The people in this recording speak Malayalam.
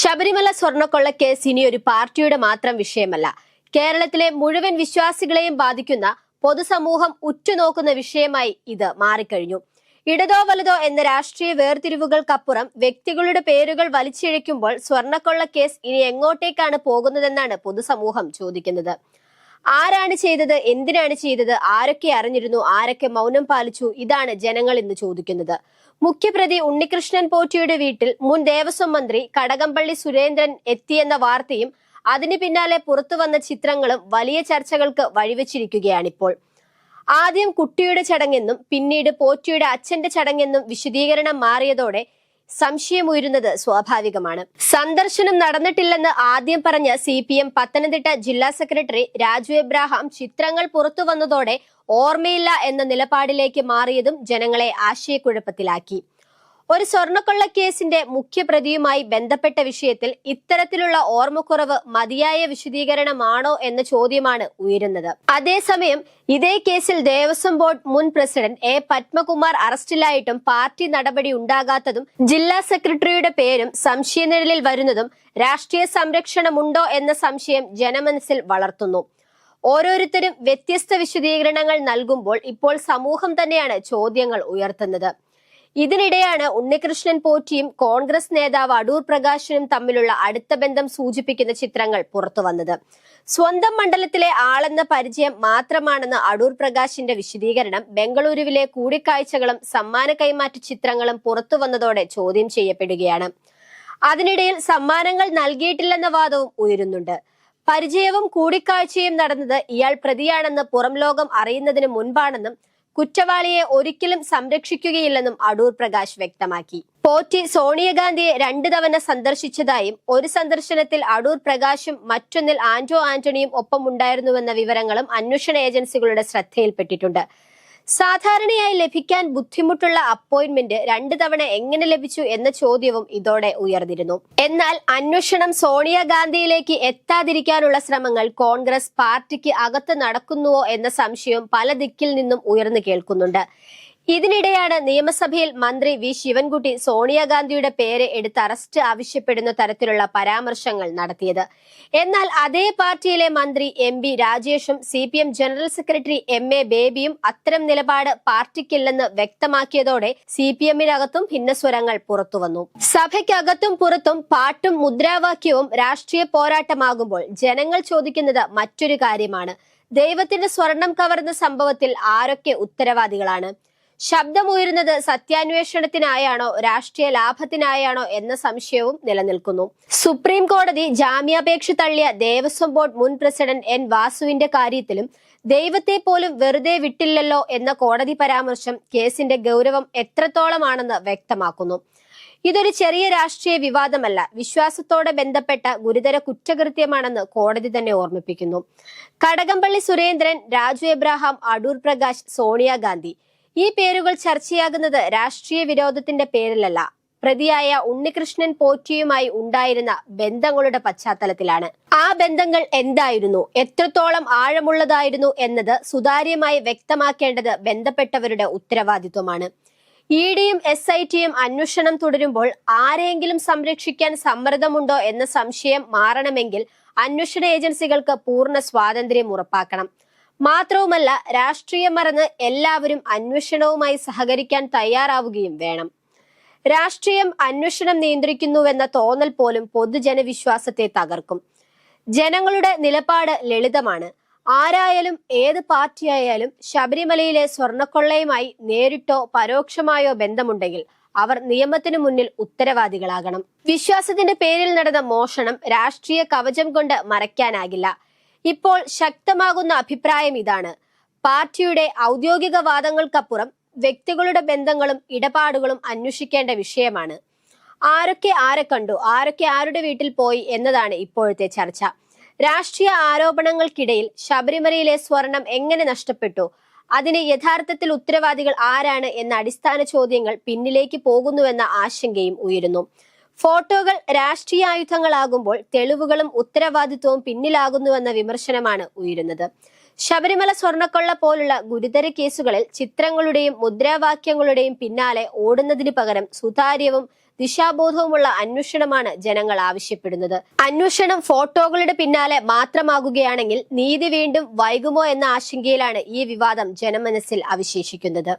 ശബരിമല സ്വർണക്കൊള്ള കേസ് ഇനി ഒരു പാർട്ടിയുടെ മാത്രം വിഷയമല്ല. കേരളത്തിലെ മുഴുവൻ വിശ്വാസികളെയും ബാധിക്കുന്ന പൊതുസമൂഹം ഉറ്റുനോക്കുന്ന വിഷയമായി ഇത് മാറിക്കഴിഞ്ഞു. ഇടതോ വലതോ എന്ന രാഷ്ട്രീയ വേർതിരിവുകൾക്കപ്പുറം വ്യക്തികളുടെ പേരുകൾ വലിച്ചിഴയ്ക്കുമ്പോൾ സ്വർണക്കൊള്ള കേസ് ഇനി എങ്ങോട്ടേക്കാണ് പോകുന്നതെന്നാണ് പൊതുസമൂഹം ചോദിക്കുന്നത്. ആരാണ് ചെയ്തത്? എന്തിനാണ് ചെയ്തത്? ആരൊക്കെ അറിഞ്ഞിരുന്നു? ആരൊക്കെ മൗനം പാലിച്ചു? ഇതാണ് ജനങ്ങൾ ഇന്ന് ചോദിക്കുന്നത്. മുഖ്യപ്രതി ഉണ്ണികൃഷ്ണൻ പോറ്റിയുടെ വീട്ടിൽ മുൻ ദേവസ്വം മന്ത്രി കടകംപള്ളി സുരേന്ദ്രൻ എത്തിയെന്ന വാർത്തയും അതിനു പിന്നാലെ പുറത്തു വന്ന ചിത്രങ്ങളും വലിയ ചർച്ചകൾക്ക് വഴിവെച്ചിരിക്കുകയാണിപ്പോൾ. ആദ്യം കുട്ടിയുടെ ചടങ്ങെന്നും പിന്നീട് പോറ്റിയുടെ അച്ഛന്റെ ചടങ്ങെന്നും വിശദീകരണം മാറിയതോടെ സംശയമുയരുന്നത് സ്വാഭാവികമാണ്. സന്ദർശനം നടന്നിട്ടില്ലെന്ന് ആദ്യം പറഞ്ഞ സി പി എം പത്തനംതിട്ട ജില്ലാ സെക്രട്ടറി രാജു എബ്രാഹാം ചിത്രങ്ങൾ പുറത്തു വന്നതോടെ ഓർമ്മയില്ല എന്ന നിലപാടിലേക്ക് മാറിയതും ജനങ്ങളെ ആശയക്കുഴപ്പത്തിലാക്കി. ഒരു സ്വർണക്കൊള്ള കേസിന്റെ മുഖ്യപ്രതിയുമായി ബന്ധപ്പെട്ട വിഷയത്തിൽ ഇത്തരത്തിലുള്ള ഓർമ്മക്കുറവ് മതിയായ വിശദീകരണമാണോ എന്ന ചോദ്യമാണ് ഉയരുന്നത്. അതേസമയം ഇതേ കേസിൽ ദേവസ്വം ബോർഡ് മുൻ പ്രസിഡന്റ് എ. പത്മകുമാർ അറസ്റ്റിലായിട്ടും പാർട്ടി നടപടി ഉണ്ടാകാത്തതും ജില്ലാ സെക്രട്ടറിയുടെ പേരും സംശയനിഴലിൽ വരുന്നതും രാഷ്ട്രീയ സംരക്ഷണമുണ്ടോ എന്ന സംശയം ജനമനസ്സിൽ വളർത്തുന്നു. ഓരോരുത്തരും വ്യത്യസ്ത വിശദീകരണങ്ങൾ നൽകുമ്പോൾ ഇപ്പോൾ സമൂഹം തന്നെയാണ് ചോദ്യങ്ങൾ ഉയർത്തുന്നത്. ഇതിനിടെയാണ് ഉണ്ണികൃഷ്ണൻ പോറ്റിയും കോൺഗ്രസ് നേതാവ് അടൂർ പ്രകാശനും തമ്മിലുള്ള അടുത്ത ബന്ധം സൂചിപ്പിക്കുന്ന ചിത്രങ്ങൾ പുറത്തുവന്നത് സ്വന്തം മണ്ഡലത്തിലെ ആളെന്ന പരിചയം മാത്രമാണെന്ന് അടൂർ പ്രകാശിന്റെ വിശദീകരണം ബംഗളൂരുവിലെ കൂടിക്കാഴ്ചകളും സമ്മാന കൈമാറ്റ ചിത്രങ്ങളും പുറത്തു വന്നതോടെ ചോദ്യം ചെയ്യപ്പെടുകയാണ്. അതിനിടയിൽ സമ്മാനങ്ങൾ നൽകിയിട്ടില്ലെന്ന വാദവും ഉയരുന്നുണ്ട്. പരിചയവും കൂടിക്കാഴ്ചയും നടന്നത് ഇയാൾ പ്രതിയാണെന്ന് പുറം ലോകം അറിയുന്നതിന് മുൻപാണെന്നും കുറ്റവാളിയെ ഒരിക്കലും സംരക്ഷിക്കുകയില്ലെന്നും അടൂർ പ്രകാശ് വ്യക്തമാക്കി. പോറ്റി സോണിയാഗാന്ധിയെ രണ്ടു തവണ സന്ദർശിച്ചതായും ഒരു സന്ദർശനത്തിൽ അടൂർ പ്രകാശും മറ്റൊന്നിൽ ആന്റോ ആന്റണിയും ഒപ്പമുണ്ടായിരുന്നുവെന്ന വിവരങ്ങളും അന്വേഷണ ഏജൻസികളുടെ ശ്രദ്ധയിൽപ്പെട്ടിട്ടുണ്ട്. സാധാരണയായി ലഭിക്കാൻ ബുദ്ധിമുട്ടുള്ള അപ്പോയിന്റ്മെന്റ് രണ്ടു തവണ എങ്ങനെ ലഭിച്ചു എന്ന ചോദ്യവും ഇതോടെ ഉയർന്നിരുന്നു. എന്നാൽ അന്വേഷണം സോണിയാഗാന്ധിയിലേക്ക് എത്താതിരിക്കാനുള്ള ശ്രമങ്ങൾ കോൺഗ്രസ് പാർട്ടിക്ക് അകത്ത് നടക്കുന്നുവോ എന്ന സംശയം പല ദിക്കിൽ നിന്നും ഉയർന്നു കേൾക്കുന്നുണ്ട്. ഇതിനിടെയാണ് നിയമസഭയിൽ മന്ത്രി വി ശിവൻകുട്ടി സോണിയാഗാന്ധിയുടെ പേര് എടുത്ത് അറസ്റ്റ് ആവശ്യപ്പെടുന്ന തരത്തിലുള്ള പരാമർശങ്ങൾ നടത്തിയത്. എന്നാൽ അതേ പാർട്ടിയിലെ മന്ത്രി M B രാജേഷും C P M general secretary M A ബേബിയും അത്തരം നിലപാട് പാർട്ടിക്കില്ലെന്ന് വ്യക്തമാക്കിയതോടെ സി പി എമ്മിനകത്തും ഭിന്നസ്വരങ്ങൾ പുറത്തുവന്നു. സഭയ്ക്കകത്തും പുറത്തും പാട്ടും മുദ്രാവാക്യവും രാഷ്ട്രീയ പോരാട്ടമാകുമ്പോൾ ജനങ്ങൾ ചോദിക്കുന്നത് മറ്റൊരു കാര്യമാണ്. ദൈവത്തിന്റെ സ്വർണം കവർന്ന സംഭവത്തിൽ ആരൊക്കെ ഉത്തരവാദികളാണ്? ശബ്ദമുയരുന്നത് സത്യാന്വേഷണത്തിനായാണോ രാഷ്ട്രീയ ലാഭത്തിനായാണോ എന്ന സംശയവും നിലനിൽക്കുന്നു. സുപ്രീം കോടതി ജാമ്യാപേക്ഷ തള്ളിയ ദേവസ്വം ബോർഡ് മുൻ പ്രസിഡന്റ് എൻ വാസുവിന്റെ കാര്യത്തിലും ദൈവത്തെ പോലും വെറുതെ വിട്ടില്ലല്ലോ എന്ന കോടതി പരാമർശം കേസിന്റെ ഗൗരവം എത്രത്തോളമാണെന്ന് വ്യക്തമാക്കുന്നു. ഇതൊരു ചെറിയ രാഷ്ട്രീയ വിവാദമല്ല വിശ്വാസത്തോടെ ബന്ധപ്പെട്ട ഗുരുതര കുറ്റകൃത്യമാണെന്ന് കോടതി തന്നെ ഓർമ്മിപ്പിക്കുന്നു. കടകംപള്ളി സുരേന്ദ്രൻ രാജു എബ്രാഹാം അടൂർ പ്രകാശ് സോണിയാഗാന്ധി ഈ പേരുകൾ ചർച്ചയാകുന്നത് രാഷ്ട്രീയ വിരോധത്തിന്റെ പേരിലല്ല. പ്രതിയായ ഉണ്ണികൃഷ്ണൻ പോറ്റിയുമായി ഉണ്ടായിരുന്ന ബന്ധങ്ങളുടെ പശ്ചാത്തലത്തിലാണ്. ആ ബന്ധങ്ങൾ എന്തായിരുന്നു? എത്രത്തോളം ആഴമുള്ളതായിരുന്നു എന്നത് സുതാര്യമായി വ്യക്തമാക്കേണ്ടത് ബന്ധപ്പെട്ടവരുടെ ഉത്തരവാദിത്വമാണ്. ഇ ഡിയും എസ് ഐ ടിയും അന്വേഷണം തുടരുമ്പോൾ ആരെയെങ്കിലും സംരക്ഷിക്കാൻ സമ്മർദ്ദമുണ്ടോ എന്ന സംശയം മാറണമെങ്കിൽ അന്വേഷണ ഏജൻസികൾക്ക് പൂർണ സ്വാതന്ത്ര്യം ഉറപ്പാക്കണം. മാത്രവുമല്ല രാഷ്ട്രീയം മറന്ന് എല്ലാവരും അന്വേഷണവുമായി സഹകരിക്കാൻ തയ്യാറാവുകയും വേണം. രാഷ്ട്രീയം അന്വേഷണം നിയന്ത്രിക്കുന്നുവെന്ന തോന്നൽ പോലും പൊതുജനവിശ്വാസത്തെ തകർക്കും. ജനങ്ങളുടെ നിലപാട് ലളിതമാണ്. ആരായാലും ഏത് പാർട്ടിയായാലും ശബരിമലയിലെ സ്വർണക്കൊള്ളയുമായി നേരിട്ടോ പരോക്ഷമായോ ബന്ധമുണ്ടെങ്കിൽ അവർ നിയമത്തിനു മുന്നിൽ ഉത്തരവാദികളാകണം. വിശ്വാസത്തിന്റെ പേരിൽ നടന്ന മോഷണം രാഷ്ട്രീയ കവചം കൊണ്ട് മറയ്ക്കാനാകില്ല. ഇപ്പോൾ ശക്തമാകുന്ന അഭിപ്രായം ഇതാണ്. പാർട്ടിയുടെ ഔദ്യോഗിക വാദങ്ങൾക്കപ്പുറം വ്യക്തികളുടെ ബന്ധങ്ങളും ഇടപാടുകളും അന്വേഷിക്കേണ്ട വിഷയമാണ്. ആരൊക്കെ ആരെ കണ്ടു ആരൊക്കെ ആരുടെ വീട്ടിൽ പോയി എന്നതാണ് ഇപ്പോഴത്തെ ചർച്ച. രാഷ്ട്രീയ ആരോപണങ്ങൾക്കിടയിൽ ശബരിമലയിലെ സ്വർണം എങ്ങനെ നഷ്ടപ്പെട്ടു അതിന് യഥാർത്ഥത്തിൽ ഉത്തരവാദികൾ ആരാണ് എന്ന അടിസ്ഥാന ചോദ്യങ്ങൾ പിന്നിലേക്ക് പോകുന്നുവെന്ന ആശങ്കയും ഉയരുന്നു. ഫോട്ടോകൾ രാഷ്ട്രീയ ആയുധങ്ങളാകുമ്പോൾ തെളിവുകളും ഉത്തരവാദിത്വവും പിന്നിലാകുന്നുവെന്ന വിമർശനമാണ് ഉയരുന്നത്. ശബരിമല സ്വർണക്കൊള്ള പോലുള്ള ഗുരുതര കേസുകളിൽ ചിത്രങ്ങളുടെയും മുദ്രാവാക്യങ്ങളുടെയും പിന്നാലെ ഓടുന്നതിന് പകരം സുതാര്യവും ദിശാബോധവുമുള്ള അന്വേഷണമാണ് ജനങ്ങൾ ആവശ്യപ്പെടുന്നത്. അന്വേഷണം ഫോട്ടോകളുടെ പിന്നാലെ മാത്രമാകുകയാണെങ്കിൽ നീതി വീണ്ടും വൈകുമോ എന്ന ആശങ്കയിലാണ് ഈ വിവാദം ജനമനസ്സിൽ അവശേഷിക്കുന്നത്.